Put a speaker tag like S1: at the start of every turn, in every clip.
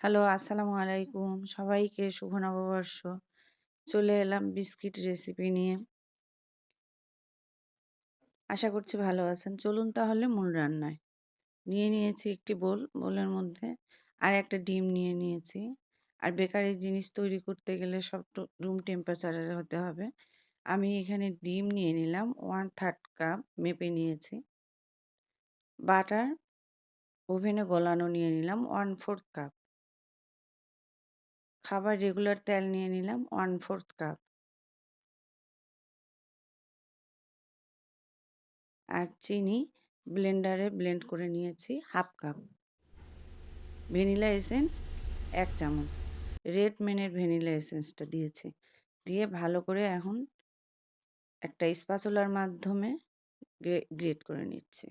S1: Hello, আসসালামু আলাইকুম। সবাইকে শুভ নববর্ষ। চলে এলাম বিস্কিট রেসিপি নিয়ে। আশা করছি ভালো আছেন। চলুন তাহলে মূল রান্নায়। নিয়ে নিয়েছি একটি বোল, বোলের মধ্যে আর একটা ডিম নিয়ে নিয়েছি। আর বেকারি জিনিস তৈরি করতে গেলে সব রুম টেম্পারেচারের হতে হবে। আমি এখানে ডিম নিয়ে নিলাম 1/3 কাপ মেপে নিয়েছি। বাটার ওভেনে গলানো নিয়ে নিলাম 1/4 কাপ। খাবার রেগুলার তেল নিয়ে নিলাম 1/4 কাপ। আর চিনি ব্লেন্ডারে ব্লেন্ড করে নিয়েছি হাফ কাপ। ভ্যানিলা এসেন্স ১ চামচ। রেড মেনের ভ্যানিলা এসেন্সটা দিয়েছি। দিয়ে ভালো করে এখন একটা স্প্যাচুলার মাধ্যমে গ্রে গ্রেট করে নিচ্ছি।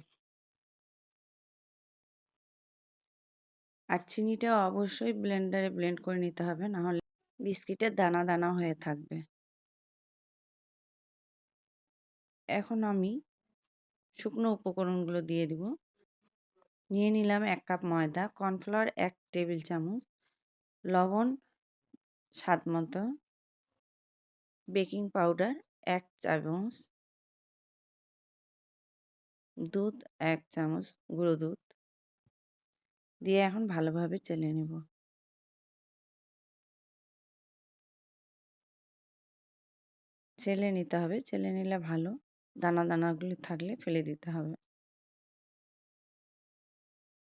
S1: আর চিনিটা অবশ্যই ব্লেন্ডারে ব্লেন্ড করে নিতে হবে নাহলে বিস্কিটের দানা, দানা হয়ে থাকবে। এখন আমি শুকনো উপকরণগুলো দিয়ে দিব। নিয়ে নিলাম এক কাপ ময়দা, কর্নফ্লাওয়ার এক টেবিল চামচ, লবণ স্বাদ মতো, বেকিং পাউডার এক চামচ, দুধ এক চামচ গুঁড়ো দুধ দিয়ে এখন ভালোভাবে চেলে নেব। চেলে নিতে হবে। চেলে নিলে ভালো। দানা দানাগুলো থাকলে ফেলে দিতে হবে।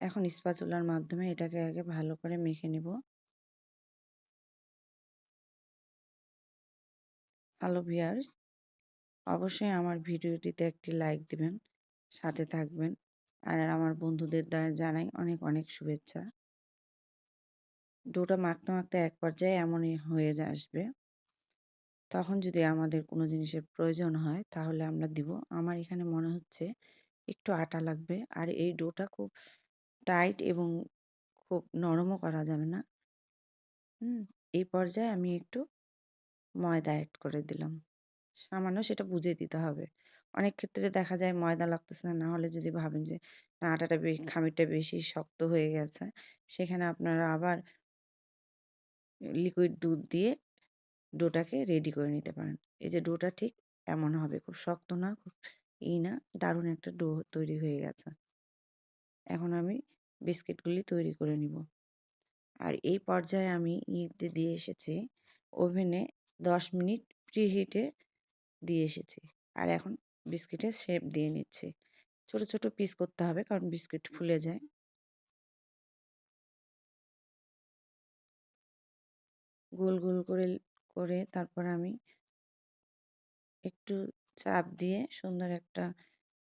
S1: এখন স্পাচুলার মাধ্যমে এটাকে আগে ভালো করে মেখে নেব। হ্যালো ভিয়ার্স অবশ্যই আমার ভিডিওটিতে একটি লাইক দিবেন, সাথে থাকবেন। আর আমার বন্ধুদের দ্বারা জানাই অনেক অনেক শুভেচ্ছা। ডোটা মাখতে মাখতে এক পর্যায়ে এমনই হয়ে আসবে। তখন যদি আমাদের কোনো জিনিসের প্রয়োজন হয়, তাহলে আমরা দিব। আমার এখানে মনে হচ্ছে একটু আটা লাগবে। আর এই ডোটা খুব টাইট এবং খুব নরমও করা যাবে না। হুম, এই পর্যায়ে আমি একটু ময়দা অ্যাড করে দিলাম। সামান্য সেটা বুঝে দিতে হবে। অনেক ক্ষেত্রে দেখা যায় ময়দা লাগতেছে না হলে যদি ভাবেন যে না আটাটা খামিরটা বেশি শক্ত হয়ে গেছে সেখানে আপনারা আবার লিকুইড দুধ দিয়ে ডোটাকে রেডি করে নিতে পারেন। এই যে ডোটা ঠিক এমন হবে খুব শক্ত না খুব ই না দারুণ একটা ডো তৈরি হয়ে গেছে। এখন আমি বিস্কিটগুলি তৈরি করে নিব। আর এই পর্যায়ে আমি ইতে দিয়ে এসেছি ওভেনে দশ মিনিট প্রিহিটে দিয়ে এসেছি। আর এখন বিস্কিটের শেপ দিয়ে নিচ্ছি। ছোট ছোট পিস করতে হবে কারণ বিস্কিট ফুলে যায়। গোল গোল করে করে তারপর আমি একটু চাপ দিয়ে সুন্দর একটা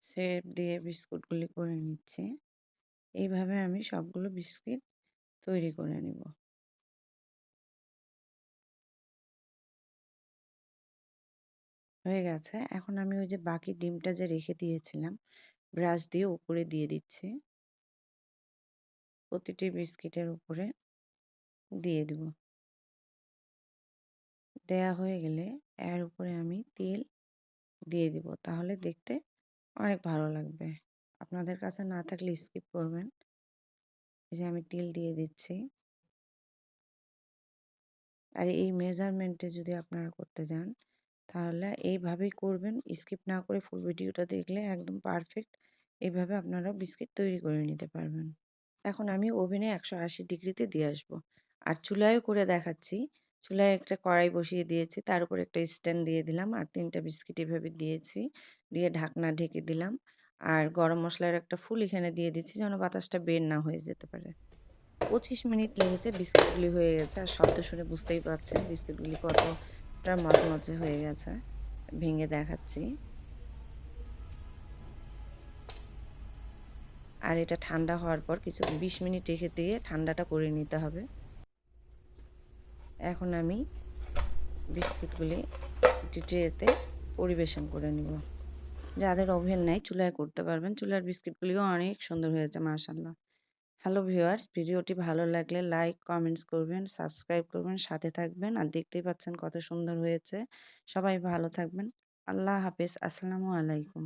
S1: শেপ দিয়ে বিস্কুটগুলি করে নিচ্ছি। এইভাবে আমি সবগুলো বিস্কিট তৈরি করে নেব। হয়ে গেছে। এখন আমি ওই যে বাকি ডিমটা যে রেখে দিয়েছিলাম, ব্রাশ দিয়ে উপরে দিয়ে দিচ্ছি। প্রতিটি বিস্কিটের উপরে দিয়ে দেব। দেয়া হয়ে গেলে এর উপরে আমি তেল দিয়ে দিব। তাহলে দেখতে অনেক ভালো লাগবে। আপনাদের কাছে না থাকলে স্কিপ করবেন। এই যে আমি তেল দিয়ে দিচ্ছি। আর এই মেজারমেন্টে যদি আপনারা করতে যান তাহলে এইভাবেই করবেন। স্কিপ না করে ফুল ভিডিওটা দেখলে একদম পারফেক্ট এইভাবে আপনারা বিস্কিট তৈরি করে নিতে পারবেন। এখন আমি ওভেনে একশো আশি ডিগ্রিতে দিয়ে আসব। আর চুলায়ও করে দেখাচ্ছি। চুলায় একটা কড়াই বসিয়ে দিয়েছি, তার উপর একটা স্ট্যান্ড দিয়ে দিলাম আর তিনটা বিস্কিট এভাবে দিয়েছি। দিয়ে ঢাকনা ঢেকে দিলাম। আর গরম মশলার একটা ফুল এখানে দিয়ে দিচ্ছি যেন বাতাসটা বের না হয়ে যেতে পারে। পঁচিশ মিনিট লেগেছে বিস্কিটগুলি হয়ে গেছে। আর শব্দ শুনে বুঝতেই পারছেন বিস্কিটগুলি কতটা মাঝে হয়ে গেছে। ভেঙে দেখাচ্ছি। আর এটা ঠান্ডা হওয়ার পর কিছু বিশ মিনিট রেখে দিয়ে ঠান্ডাটা করে নিতে হবে। এখন আমি বিস্কিটগুলি ট্রেতে পরিবেশন করে নিব। যাদের ওভেন নাই, চুলায় করতে পারবেন। চুলার বিস্কিটগুলিও অনেক সুন্দর হয়েছে মাশাল্লাহ হ্যালো ভিউয়ার্স, ভিডিওটি ভালো লাগলে লাইক, কমেন্টস করবেন, সাবস্ক্রাইব করবেন, সাথে থাকবেন। আর দেখতেই পাচ্ছেন কত সুন্দর হয়েছে। সবাই ভালো থাকবেন। আল্লাহ হাফেজ। আসসালামু আলাইকুম।